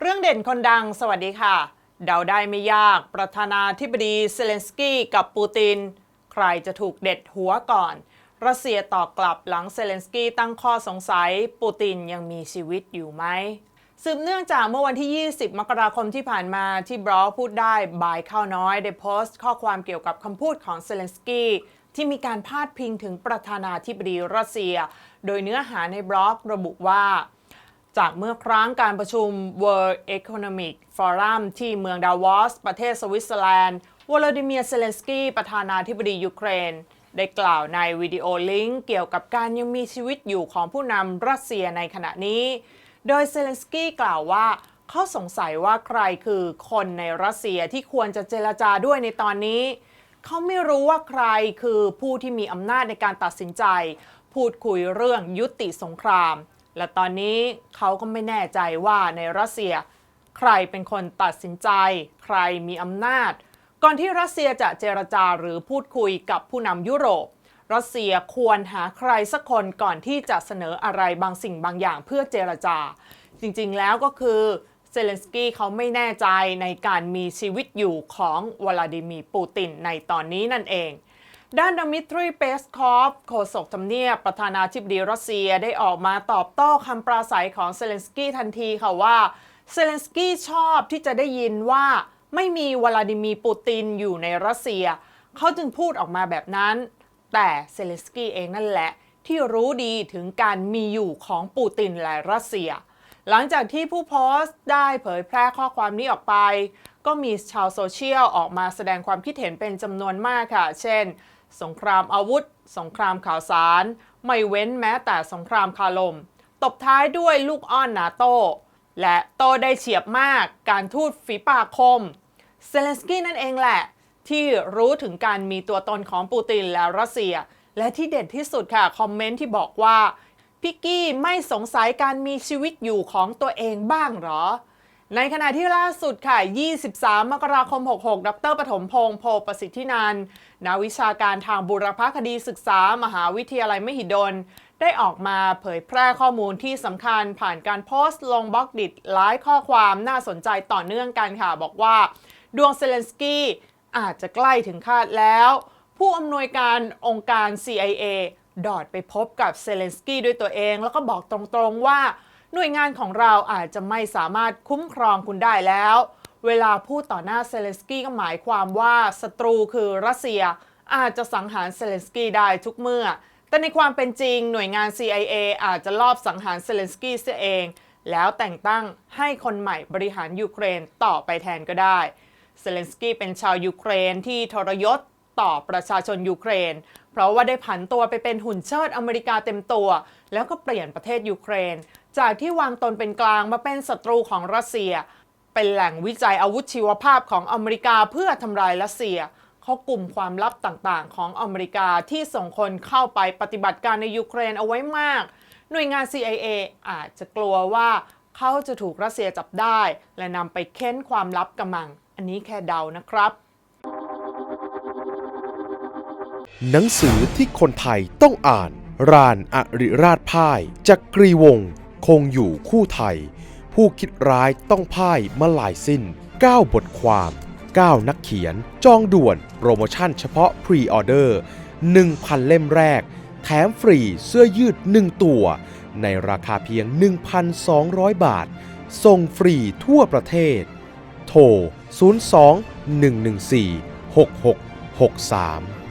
เรื่องเด่นคนดังสวัสดีค่ะ เดาได้ไม่ยากประธานาธิบดีเซเลนสกี้กับปูติน ใครจะถูกเด็ดหัวก่อน รัสเซียตอบกลับหลังเซเลนสกี้ตั้งข้อสงสัย ปูตินยังมีชีวิตอยู่ไหมสืบเนื่องจากเมื่อวันที่ 20 มกราคมที่ผ่านมาที่บล็อกพูดได้บายข้าวน้อย ได้โพสต์ข้อความเกี่ยวกับคำพูดของเซเลนสกี้ที่มีการพาดพิงถึงประธานาธิบดีรัสเซีย โดยเนื้อหาในบล็อกระบุว่า จากเมื่อครั้งการประชุม World Economic Forum ที่เมืองดาวอส ประเทศสวิตเซอร์แลนด์วลาดิเมียร์เซเลนสกี้ประธานาธิบดียูเครน ได้กล่าวในวิดีโอลิงก์เกี่ยวกับการยังมีชีวิตอยู่ของผู้นำรัสเซียในขณะนี้ โดยเซเลนสกี้กล่าวว่าเขาสงสัยว่าใครคือคนในรัสเซียที่ควรจะเจรจาด้วยในตอนนี้ เขาไม่รู้ว่าใครคือผู้ที่มีอำนาจในการตัดสินใจ พูดคุยเรื่องยุติสงคราม และตอนนี้เขาก็ไม่แน่ใจว่าในรัสเซีย ใครเป็นคนตัดสินใจ ใครมีอำนาจ ก่อนที่รัสเซียจะเจรจาหรือพูดคุยกับผู้นำยุโรป รัสเซียควรหาใครสักคนก่อนที่จะเสนออะไรบางสิ่งบางอย่างเพื่อเจรจา จริงๆแล้วก็คือเซเลนสกี้เขาไม่แน่ใจในการมีชีวิตอยู่ของวลาดิมีร์ปูตินในตอนนี้นั่นเอง ด้านดมิทรีเปสคอฟโฆษกทำเนียบประธานาธิบดีรัสเซียได้ออกมาตอบโต้คำปราศัยของเซเลนสกี้ทันทีค่ะว่าเซเลนสกี้ชอบที่จะได้ยินว่าไม่มีวลาดิมีปูตินอยู่ในรัสเซีย เขาจึงพูดออกมาแบบนั้น แต่เซเลนสกี้เองนั่นแหละ ที่รู้ดีถึงการมีอยู่ของปูตินและรัสเซีย หลังจากที่ผู้โพสต์ได้เผยแพร่ข้อความนี้ออกไป ก็มีชาวโซเชียลออกมาแสดงความคิดเห็นเป็นจำนวนมากค่ะ เช่น สงครามอาวุธ สงครามข่าวสาร ไม่เว้นแม้แต่สงครามคารมตบท้ายด้วยลูกอ้อนนาโต และโตได้เฉียบมากการทูตฝีปากคม เซเลนสกี้นั่นเองแหละ ที่รู้ถึงการมีตัวตนของปูตินและรัสเซีย และที่เด็ดที่สุดค่ะ คอมเมนต์ที่บอกว่าพิกกี้ไม่สงสัยการมีชีวิตอยู่ของตัวเองบ้างหรอ ในขณะที่ล่าสุดค่ะ 23 มกราคม 66 ดรปฐมพงษ์โพประสิทธินันนักวิชาการทางบุรพคดีศึกษา มหาวิทยาลัยมหิดล ได้ออกมาเผยแพร่ข้อมูลที่สำคัญผ่านการโพสต์ลงบล็อกดิจหลายข้อความน่าสนใจต่อเนื่องกันค่ะ บอกว่า ดวงเซเลนสกี้อาจจะใกล้ถึงคาดแล้ว ผู้อำนวยการองค์การ CIA ดอดไปพบกับเซเลนสกี้ด้วยตัวเอง แล้วก็บอกตรงๆว่า หน่วยงานของเราอาจจะไม่สามารถคุ้มครองคุณได้แล้ว เวลาพูดต่อหน้าเซเลนสกี้ก็หมายความว่าศัตรูคือรัสเซียอาจจะสังหารเซเลนสกี้ได้ทุกเมื่อ แต่ในความเป็นจริงหน่วยงาน CIA อาจจะลอบสังหารเซเลนสกี้เสียเอง แล้วแต่งตั้งให้คนใหม่บริหารยูเครนต่อไปแทนก็ได้ เซเลนสกี้เป็นชาวยูเครนที่ทรยศต่อประชาชนยูเครน เพราะว่าได้ผันตัวไปเป็นหุ่นเชิดอเมริกาเต็มตัว แล้วก็เปลี่ยนประเทศยูเครน จากที่วางตนเป็นกลางมาเป็นศัตรูของรัสเซีย เป็นแหล่งวิจัยอาวุธชีวภาพของอเมริกาเพื่อทำลายรัสเซียเขากลุ่มความลับต่างๆ ของอเมริกาที่ส่งคนเข้าไปปฏิบัติการในยูเครนเอาไว้มาก หน่วยงาน CIA อาจจะกลัวว่าเขาจะถูกรัสเซียจับได้ และนำไปเค้นความลับกำมัง อันนี้แค่เดานะครับ หนังสือที่คนไทยต้องอ่าน รานอริราชพ่ายจักกรีวงศ์ คงอยู่คู่ไทย ผู้คิดร้ายต้องพ่ายมาหลายสิ้น 9 บทความ 9 นักเขียน จองด่วนโปรโมชั่นเฉพาะพรีออเดอร์ 1,000 เล่มแรก แถมฟรีเสื้อยืด 1 ตัว ในราคาเพียง 1,200 บาท ส่งฟรีทั่วประเทศ โทร 02 114 6663